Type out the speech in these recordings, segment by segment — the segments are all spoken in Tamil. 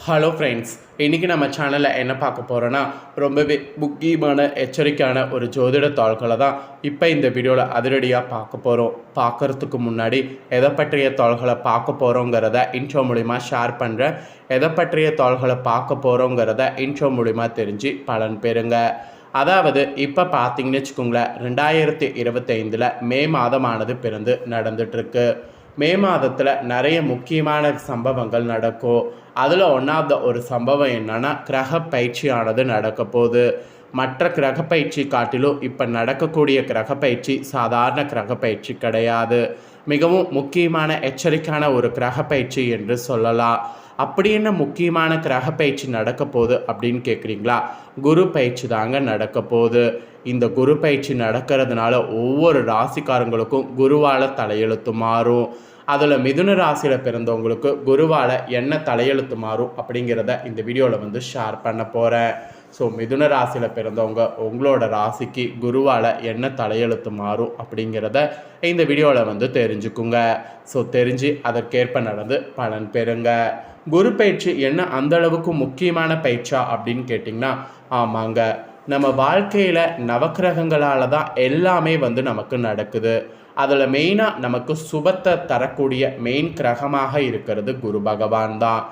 ஹலோ ஃப்ரெண்ட்ஸ் இன்றைக்கி நம்ம சேனலில் என்ன பார்க்க போகிறோன்னா ரொம்பவே முக்கியமான எச்சரிக்கையான ஒரு ஜோதிட தாள்களை தான் இப்போ இந்த வீடியோவில் அதிரடியாக பார்க்க போகிறோம் பார்க்குறதுக்கு முன்னாடி எதை பற்றிய தாள்களை பார்க்க போகிறோங்கிறத இன்ட்ரோ மூலிமா ஷேர் பண்ணுறேன் எதை பற்றிய தாள்களை பார்க்க போகிறோங்கிறத இன்ட்ரோ மூலிமா தெரிஞ்சு பலன் பெறுங்க. அதாவது இப்போ பார்த்தீங்கன்னு வச்சுக்கோங்களேன் ரெண்டாயிரத்தி இருபத்தைந்தில் மே மாதமானது பிறந்து நடந்துட்டுருக்கு மே மாதத்தில் நிறைய முக்கியமான சம்பவங்கள் நடக்கும். அதில் ஒன்றாவது ஒரு சம்பவம் என்னென்னா கிரக பயிற்சியானது நடக்க போகுது மற்ற கிரக பயிற்சி காட்டிலும் இப்போ நடக்கக்கூடிய கிரக பயிற்சி சாதாரண கிரக பயிற்சி கிடையாது. மிகவும் முக்கியமான எச்சரிக்கையான ஒரு கிரக பயிற்சி என்று சொல்லலாம். அப்படி என்ன முக்கியமான கிரக பயிற்சி நடக்க போகுது அப்படின்னு கேட்குறீங்களா குரு பயிற்சி தாங்க நடக்க போகுது. இந்த குரு பயிற்சி நடக்கிறதுனால ஒவ்வொரு ராசிக்காரங்களுக்கும் குருவால் தலையெழுத்து மாறும். அதில் மிதுன ராசியில் பிறந்தவங்களுக்கு குருவால் என்ன தலையெழுத்து மாறும் அப்படிங்கிறத இந்த வீடியோவில் வந்து ஷேர் பண்ண போகிறேன் ஸோ மிதுன ராசியில் பிறந்தவங்க உங்களோட ராசிக்கு குருவால் என்ன தலையெழுத்து மாறும் அப்படிங்கிறத இந்த வீடியோவில் வந்து தெரிஞ்சுக்குங்க. ஸோ தெரிஞ்சு அதற்கேற்ப நடந்து பலன் பெறுங்க. குரு பயிற்சி என்ன அந்த அளவுக்கு முக்கியமான பயிற்சா அப்படின்னு கேட்டிங்கன்னா ஆமாங்க. நம்ம வாழ்க்கையில் நவக்கிரகங்களால் தான் எல்லாமே வந்து நமக்கு நடக்குது. அதில் மெயினாக நமக்கு சுபத்தை தரக்கூடிய மெயின் கிரகமாக இருக்கிறது குரு பகவான் தான்.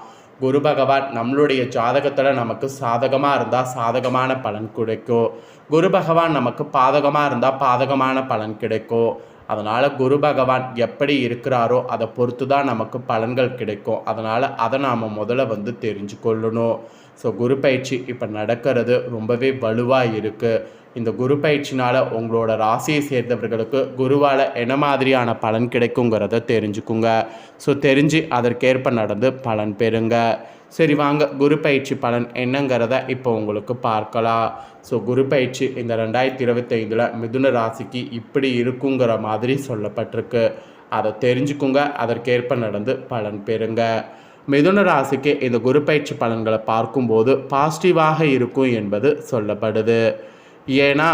குரு பகவான் நம்மளுடைய ஜாதகத்தில் நமக்கு சாதகமாக இருந்தால் சாதகமான பலன் கிடைக்கும். குரு பகவான் நமக்கு பாதகமாக இருந்தால் பாதகமான பலன் கிடைக்கும். அதனால் குரு பகவான் எப்படி இருக்கிறாரோ அதை பொறுத்து தான் நமக்கு பலன்கள் கிடைக்கும். அதனால் அதை நாம் முதல்ல வந்து தெரிஞ்சு கொள்ளணும் ஸோ குரு பயிற்சி இப்போ நடக்கிறது ரொம்பவே வலுவாக இருக்குது இந்த குரு பயிற்சினால் உங்களோட ராசியை சேர்ந்தவர்களுக்கு குருவால் என்ன மாதிரியான பலன் கிடைக்குங்கிறத தெரிஞ்சுக்குங்க. ஸோ தெரிஞ்சு அதற்கேற்ப நடந்து பலன் பெறுங்க. சரி வாங்க. குரு பயிற்சி பலன் என்னங்கிறத இப்போ உங்களுக்கு பார்க்கலாம். ஸோ குரு பயிற்சி இந்த ரெண்டாயிரத்தி இருபத்தைந்தில் மிதுன ராசிக்கு இப்படி இருக்குங்கிற மாதிரி சொல்லப்பட்டிருக்கு. அதை தெரிஞ்சுக்குங்க. அதற்கேற்ப நடந்து பலன் பெறுங்க. மிதுன ராசிக்கு இந்த குரு பயிற்சி பலன்களை பார்க்கும்போது பாசிட்டிவாக இருக்கும் என்பது சொல்லப்படுது. ஏன்னா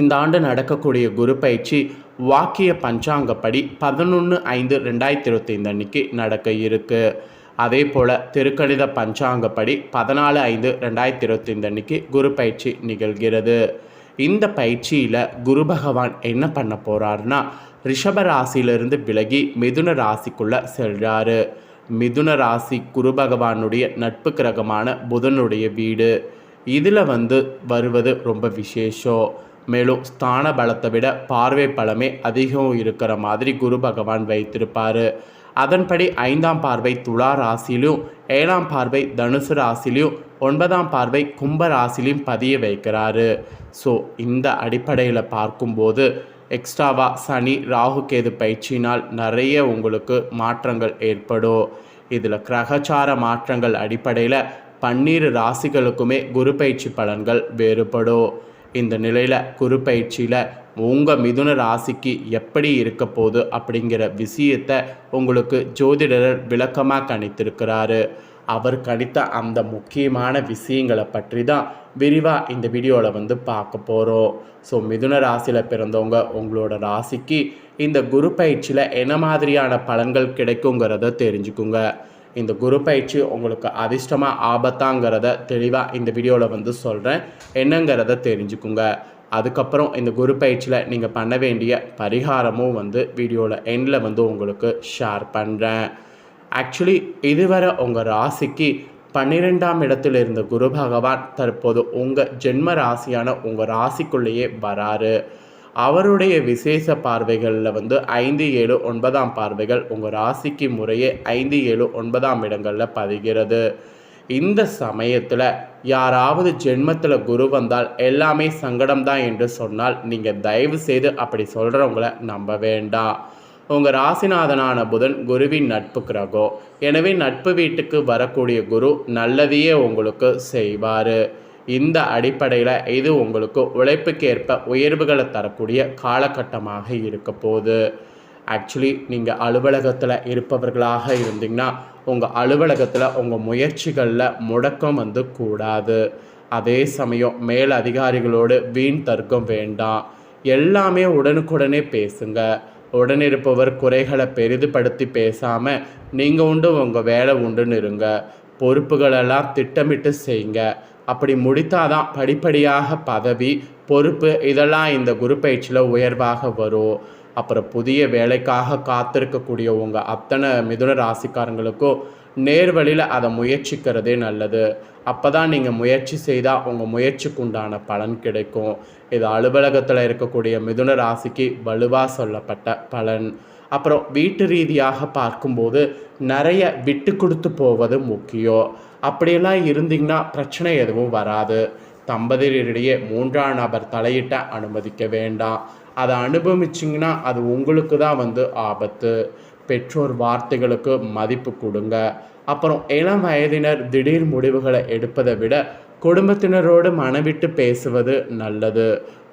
இந்த ஆண்டு நடக்கக்கூடிய குரு பயிற்சி வாக்கிய பஞ்சாங்கப்படி பதினொன்று ஐந்து ரெண்டாயிரத்தி இருபத்தி ஐந்து அன்னைக்கு நடக்க இருக்குது அதே போல் திருக்கணித பஞ்சாங்கப்படி பதினாலு ஐந்து ரெண்டாயிரத்தி இருபத்தி ஐந்து அன்னைக்கு குரு பயிற்சி நிகழ்கிறது. இந்த பயிற்சியில் குரு பகவான் என்ன பண்ண போகிறாருன்னா ரிஷப ராசியிலிருந்து விலகி மிதுன ராசிக்குள்ளே செல்கிறாரு மிதுன ராசி குரு பகவானுடைய நட்பு கிரகமான புதனுடைய வீடு. இதில் வந்து வருவது ரொம்ப விசேஷம். மேலும் ஸ்தான பலத்தை விட பார்வை பலமே அதிகம் இருக்கிற மாதிரி குரு பகவான் வைத்திருப்பார். அதன்படி ஐந்தாம் பார்வை துலா ராசியிலும் ஏழாம் பார்வை தனுசு ராசிலையும் ஒன்பதாம் பார்வை கும்ப ராசிலையும் பதிய வைக்கிறாரு. ஸோ இந்த அடிப்படையில் பார்க்கும்போது எக்ஸ்ட்ராவாக சனி ராகு கேது பயிற்சியினால் நிறைய உங்களுக்கு மாற்றங்கள் ஏற்படும். இதில் கிரகச்சார மாற்றங்கள் அடிப்படையில் பன்னீர் ராசிகளுக்குமே குரு பயிற்சி பலன்கள் வேறுபடும். இந்த நிலையில் குரு பயிற்சியில் உங்கள் மிதுன ராசிக்கு எப்படி இருக்க போகுது அப்படிங்கிற விஷயத்தை உங்களுக்கு ஜோதிடர் விளக்கமாக கணித்திருக்கிறாரு. அவர் கணித்த அந்த முக்கியமான விஷயங்களை பற்றி தான் விரிவாக இந்த வீடியோவில் வந்து பார்க்க போகிறோம் ஸோ மிதுன ராசியில் பிறந்தவங்க உங்களோட ராசிக்கு இந்த குரு பயிற்சியில் என்ன மாதிரியான பலன்கள் கிடைக்குங்கிறத தெரிஞ்சுக்குங்க. இந்த குரு பயிற்சி உங்களுக்கு அதிர்ஷ்டமாக ஆபத்தாங்கிறத தெளிவாக இந்த வீடியோவில் வந்து சொல்கிறேன் என்னங்கிறத தெரிஞ்சுக்குங்க. அதுக்கப்புறம் இந்த குரு பயிற்சியில் நீங்கள் பண்ண வேண்டிய பரிகாரமும் வந்து வீடியோவில் எண்டில் வந்து உங்களுக்கு ஷேர் பண்ணுறேன் ஆக்சுவலி இதுவரை உங்கள் ராசிக்கு பன்னிரெண்டாம் இடத்தில் இருந்த குரு பகவான் தற்போது உங்கள் ஜென்ம ராசியான உங்கள் ராசிக்குள்ளேயே வராரு. அவருடைய விசேஷ பார்வைகளில் வந்து ஐந்து ஏழு ஒன்பதாம் பார்வைகள் உங்கள் ராசிக்கு முறையே ஐந்து ஏழு ஒன்பதாம் இடங்களில் பதிகிறது. இந்த சமயத்தில் யாராவது ஜென்மத்தில் குரு வந்தால் எல்லாமே சங்கடம் தான் என்று சொன்னால் நீங்கள் தயவு செய்து அப்படி சொல்கிறவங்கள நம்ப வேண்டாம். உங்கள் ராசிநாதனான புதன் குருவின் நட்பு கிரகம் எனவே நட்பு வீட்டுக்கு வரக்கூடிய குரு நல்லதையே உங்களுக்கு செய்வார். இந்த அடிப்படையில் இது உங்களுக்கு உழைப்புக்கேற்ப உயர்வுகளை தரக்கூடிய காலகட்டமாக இருக்க போகுது. ஆக்சுவலி நீங்கள் அலுவலகத்தில் இருப்பவர்களாக இருந்தீங்கன்னா உங்கள் அலுவலகத்தில் உங்கள் முயற்சிகளில் முடக்கம் வந்து கூடாது. அதே சமயம் மேல் அதிகாரிகளோடு வீண் தர்க்கம் வேண்டாம். எல்லாமே உடனுக்குடனே பேசுங்கள் உடனிருப்பவர் குறைகளை பெரிதுபடுத்தி பேசாமல் நீங்கள் உண்டு உங்கள் வேலை உண்டுன்னு இருங்க. பொறுப்புகளெல்லாம் திட்டமிட்டு செய்யுங்க அப்படி முடித்தாதான் படிப்படியாக பதவி பொறுப்பு இதெல்லாம் இந்த குரு பயிற்சியில் உயர்வாக வரும். அப்புறம் புதிய வேலைக்காக காத்திருக்கக்கூடிய உங்கள் அத்தனை மிதுன ராசிக்காரங்களுக்கும் நேர்வழியில் அதை முயற்சிக்கிறதே நல்லது. அப்போ தான் நீங்கள் முயற்சி செய்தால் உங்கள் முயற்சிக்கு உண்டான பலன் கிடைக்கும். இது அலுவலகத்தில் இருக்கக்கூடிய மிதுன ராசிக்கு வலுவாக சொல்லப்பட்ட பலன். அப்புறம் வீட்டு ரீதியாக பார்க்கும்போது நிறைய விட்டு கொடுத்து போவது முக்கியம் அப்படியெல்லாம் இருந்தீங்கன்னா பிரச்சனை எதுவும் வராது. தம்பதியரிடையே மூன்றாம் நபர் தலையிட்ட அனுமதிக்க வேண்டாம். அதை அனுபவிச்சிங்கன்னா அது உங்களுக்கு தான் வந்து ஆபத்து. பெற்றோர் வார்த்தைகளுக்கு மதிப்பு கொடுங்க. அப்புறம் இளம் வயதினர் திடீர் முடிவுகளை எடுப்பதை விட குடும்பத்தினரோடு மனவிட்டு பேசுவது நல்லது.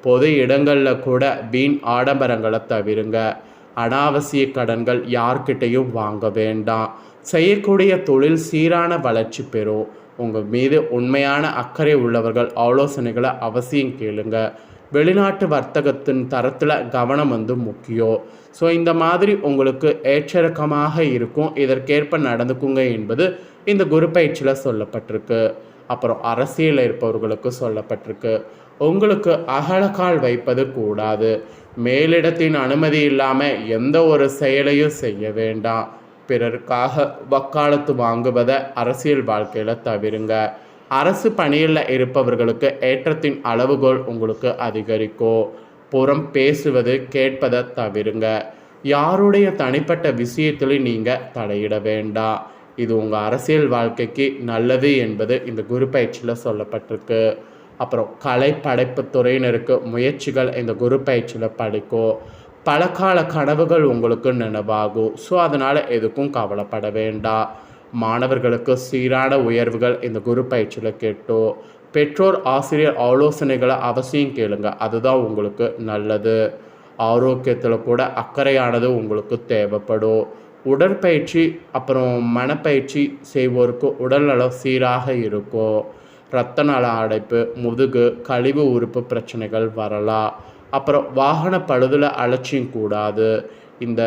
பொது இடங்களில் கூட வீண் ஆடம்பரங்களை தவிருங்க. அனாவசிய கடன்கள் யார்கிட்டையும் வாங்க வேண்டாம். செய்யக்கூடிய தொழில் சீரான வளர்ச்சி பெறும். உங்கள் மீது உண்மையான அக்கறை உள்ளவர்கள் ஆலோசனைகளை அவசியம் கேளுங்கள் வெளிநாட்டு வர்த்தகத்தின் தரத்தில் கவனம் வந்து முக்கியம் ஸோ இந்த மாதிரி உங்களுக்கு ஏற்றிறக்கமாக இருக்கும். இதற்கேற்ப நடந்துக்குங்க என்பது இந்த குரு பயிற்சியில் சொல்லப்பட்டிருக்கு. அப்புறம் அரசியலில் இருப்பவர்களுக்கு சொல்லப்பட்டிருக்கு. உங்களுக்கு அகலக்கால் வைப்பது கூடாது. மேலிடத்தின் அனுமதி இல்லாமல் எந்த ஒரு செயலையும் செய்ய வேண்டாம். பிறருக்காக வக்காலத்து வாங்குவதை அரசியல் வாழ்க்கையில் தவிருங்க. அரசு பணியில் இருப்பவர்களுக்கு ஏற்றத்தின் அளவுகோல் உங்களுக்கு அதிகரிக்கும் புறம் பேசுவது கேட்பதை தவிருங்க. யாருடைய தனிப்பட்ட விஷயத்தில் நீங்கள் தலையிட வேண்டாம் இது உங்கள் அரசியல் வாழ்க்கைக்கு நல்லது என்பது இந்த குரு பயிற்சியில் சொல்லப்பட்டிருக்கு. அப்புறம் கலை படைப்பு துறையினருக்கு முயற்சிகள் இந்த குரு பயிற்சியில் படிக்கும் பல கால கனவுகள் உங்களுக்கு நினைவாகும். ஸோ அதனால் எதுக்கும் கவலைப்பட வேண்டாம் மாணவர்களுக்கு சீரான உயர்வுகள் இந்த குரு பயிற்சியில் கேட்டோம் பெற்றோர் ஆசிரியர் ஆலோசனைகளை அவசியம் கேளுங்க. அதுதான் உங்களுக்கு நல்லது. ஆரோக்கியத்தில் கூட அக்கறையானது உங்களுக்கு தேவைப்படும். உடற்பயிற்சி அப்புறம் மனப்பயிற்சி செய்வோருக்கு உடல்நலம் சீராக இருக்கும். இரத்த நல அடைப்பு முதுகு கழிவு உறுப்பு பிரச்சனைகள் வரலாம். அப்புறம் வாகன பழுதில் அலட்சியம் கூடாது. இந்த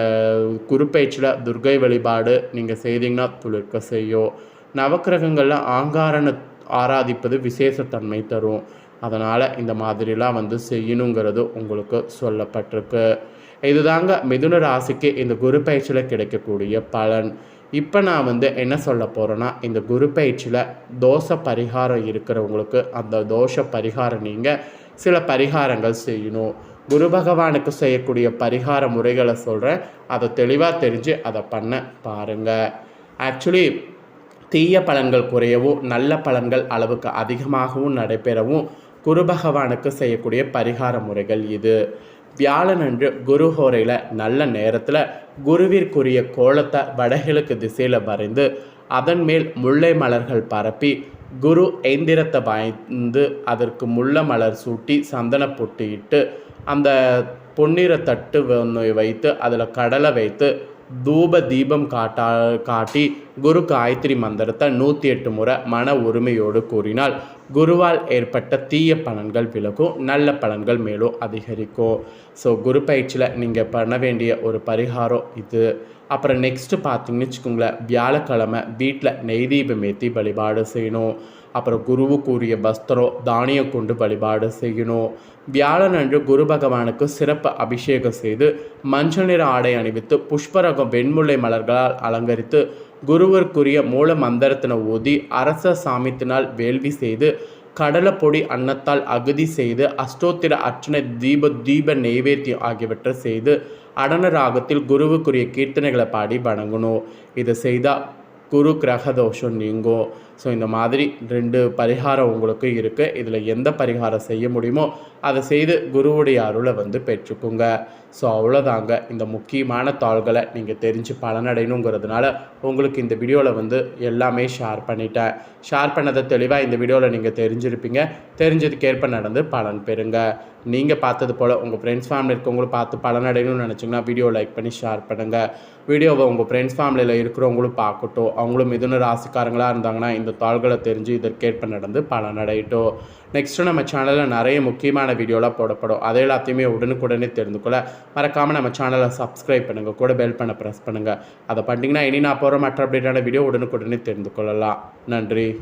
குருப்பயிற்சியில் துர்கை வழிபாடு நீங்கள் செய்தீங்கன்னா துளிர்க்க செய்யும் நவக்கிரகங்களில் ஆங்காரனை ஆராதிப்பது விசேஷத்தன்மை தரும். அதனால் இந்த மாதிரிலாம் வந்து செய்யணுங்கிறது உங்களுக்கு சொல்லப்பட்டிருக்கு. இதுதாங்க மிதுன ராசிக்கு இந்த குரு பயிற்சியில் கிடைக்கக்கூடிய பலன். இப்போ நான் வந்து என்ன சொல்ல போகிறேன்னா இந்த குரு பயிற்சியில் தோஷ பரிகாரம் இருக்கிறவங்களுக்கு அந்த தோஷ பரிகாரம் நீங்கள் சில பரிகாரங்கள் செய்யணும். குரு பகவானுக்கு செய்யக்கூடிய பரிகார முறைகளை சொல்கிறேன் அதை தெளிவாக தெரிஞ்சு அதை பண்ண பாருங்கள் ஆக்சுவலி தீய பலன்கள் குறையவும் நல்ல பலன்கள் அளவுக்கு அதிகமாகவும் நடைபெறவும் குரு பகவானுக்கு செய்யக்கூடிய பரிகார முறைகள் இது. வியாழனன்று குரு ஹோரையில் நல்ல நேரத்தில் குருவிற்குரிய கோலத்தை வடகிழக்கு திசையில் வரைந்து அதன் மேல் முல்லை மலர்கள் பரப்பி குரு எந்திரத்தை பாய்ந்து அதற்கு முல்லை மலர் சூட்டி சந்தன பொட்டியிட்டு அந்த பொன்னிற தட்டு ஒன்று வைத்து அதில் கடலை வைத்து தூப தீபம் காட்டா காட்டி குரு காயத்ரி மந்திரத்தை நூற்றி எட்டு முறை மன உரிமையோடு கூறினால் குருவால் ஏற்பட்ட தீய பலன்கள் விலகும் நல்ல பலன்கள் மேலும் அதிகரிக்கும். ஸோ குரு பயிற்சியில் நீங்கள் பண்ண வேண்டிய ஒரு பரிகாரம் இது. அப்புறம் நெக்ஸ்ட்டு பார்த்தீங்கன்னு வச்சுக்கோங்களேன் வியாழக்கிழமை வீட்டில் நெய் தீபம் ஏற்றி வழிபாடு செய்யணும். அப்புறம் குருவுக்குரிய பஸ்திரம் தானியம் கொண்டு வழிபாடு செய்யணும். வியாழன் அன்று குரு பகவானுக்கு சிறப்பு அபிஷேகம் செய்து மஞ்சள் நிற ஆடை அணிவித்து புஷ்பரகம் வெண்முல்லை மலர்களால் அலங்கரித்து குருவருக்குரிய மூல மந்திரத்தினை ஊதி அரச சாமித்தினால் வேள்வி செய்து கடலைப்பொடி அன்னத்தால் அகதி செய்து அஷ்டோத்திர அர்ச்சனை தீப தீப நெய்வேத்தியம் ஆகியவற்றை செய்து அடன ராகத்தில் குருவுக்குரிய கீர்த்தனைகளை பாடி வணங்கணும் இதை செய்தால் குரு கிரக தோஷம் நீங்கும் ஸோ இந்த மாதிரி ரெண்டு பரிகாரம் உங்களுக்கு இருக்குது இதில் எந்த பரிகாரம் செய்ய முடியுமோ அதை செய்து குருவுடைய அருளை வந்து பெற்றுக்குங்க. ஸோ அவ்வளோதாங்க இந்த முக்கியமான தாள்களை நீங்கள் தெரிஞ்சு பலனடையணுங்கிறதுனால உங்களுக்கு இந்த வீடியோவில் வந்து எல்லாமே ஷேர் பண்ணிட்டேன். ஷேர் பண்ணதை தெளிவாக இந்த வீடியோவில் நீங்கள் தெரிஞ்சிருப்பீங்க. தெரிஞ்சதுக்கேற்ப நடந்து பலன் பெறுங்க. நீங்கள் பார்த்தது போல் உங்கள் ஃப்ரெண்ட்ஸ் ஃபேமிலி இருக்கவங்களும் பார்த்து பலனடையணும்னு நினச்சிங்கன்னா வீடியோ லைக் பண்ணி ஷேர் பண்ணுங்கள் வீடியோவை உங்கள் ஃப்ரெண்ட்ஸ் ஃபேமிலியில் இருக்கிறவங்களும் பார்க்கட்டும். அவங்களும் மிதுன ராசிக்காரங்களாக இருந்தாங்கன்னா இந்த தாள்களை தெரிஞ்சு இதற்கேற்ப நடந்து பலனடையட்டும் நெக்ஸ்ட்டு நம்ம சேனலில் நிறைய முக்கியமான வீடியோலாம் போடப்படும். அதை எல்லாத்தையுமே உடனுக்குடனே தெரிந்து கொள்ள மறக்காமல் நம்ம சேனலை சப்ஸ்கிரைப் பண்ணுங்கள் கூட பெல் பண்ண ப்ரெஸ் பண்ணுங்கள் அதை பண்ணிங்கன்னா இனி நான் போகிற மற்ற அப்டேட்டான வீடியோ உடனுக்குடனே தெரிந்து கொள்ளலாம். நன்றி.